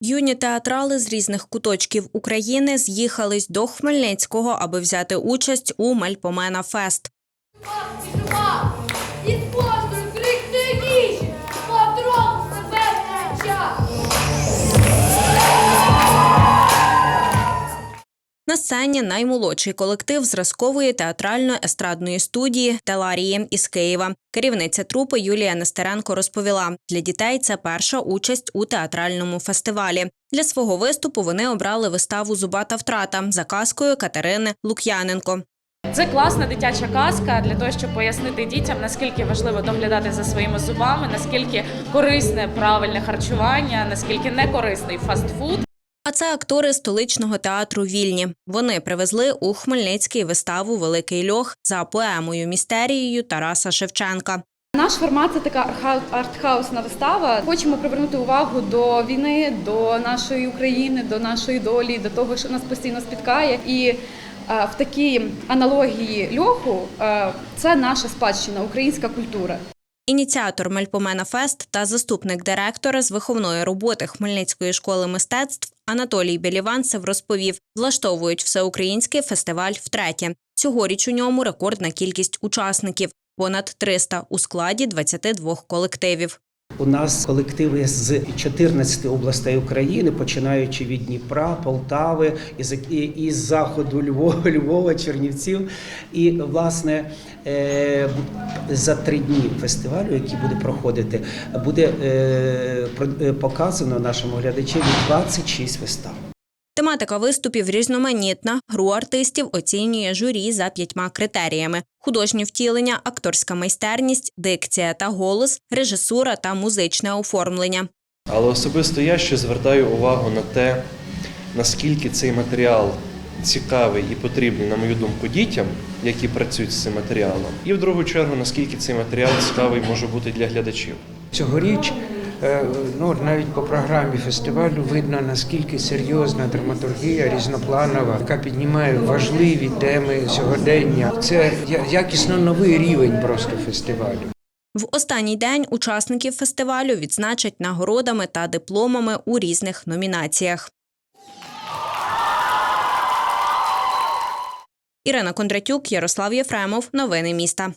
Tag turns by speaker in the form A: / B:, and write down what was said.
A: Юні театрали з різних куточків України з'їхались до Хмельницького, аби взяти участь у Мельпомена Фест. На наймолодший колектив зразкової театрально-естрадної студії Теларії із Києва. Керівниця трупи Юлія Нестеренко розповіла: для дітей це перша участь у театральному фестивалі. Для свого виступу вони обрали виставу Зубата втрата за казкою Катерини Лук'яненко.
B: Це класна дитяча казка для того, щоб пояснити дітям, наскільки важливо доглядати за своїми зубами, наскільки корисне правильне харчування, наскільки не корисний фастфуд.
A: Це актори столичного театру Вільні. Вони привезли у Хмельницький виставу Великий льох за поемою містерією Тараса Шевченка.
C: Наш формат це така артхаусна вистава. Хочемо привернути увагу до війни, до нашої України, до нашої долі, до того, що нас постійно спіткає. І е, в такій аналогії льоху е, це наша спадщина, українська культура.
A: Ініціатор Мельпомена Фест та заступник директора з виховної роботи Хмельницької школи мистецтв Анатолій Біліванцев розповів, влаштовують всеукраїнський фестиваль втретє. Цьогоріч у ньому рекордна кількість учасників понад 300 у складі 22 колективів.
D: У нас колективи з 14 областей України, починаючи від Дніпра, Полтави, із, із заходу Львова, Львова, Чернівців. І власне е, за три дні фестивалю, який буде проходити, буде е, е, показано нашому глядачеві 26 вистав.
A: Тематика виступів різноманітна. Гру артистів оцінює журі за п'ятьма критеріями: художнє втілення, акторська майстерність, дикція та голос, режисура та музичне оформлення.
E: Але особисто я ще звертаю увагу на те, наскільки цей матеріал цікавий і потрібний, на мою думку, дітям, які працюють з цим матеріалом. І в другу чергу, наскільки цей матеріал цікавий може бути для глядачів.
F: Цьогоріч, ну навіть по програмі фестивалю видно наскільки серйозна драматургія різнопланова, яка піднімає важливі теми сьогодення. Це якісно новий рівень просто фестивалю.
A: В останній день учасників фестивалю відзначать нагородами та дипломами у різних номінаціях. Ірина Кондратюк, Ярослав Єфремов. Новини міста.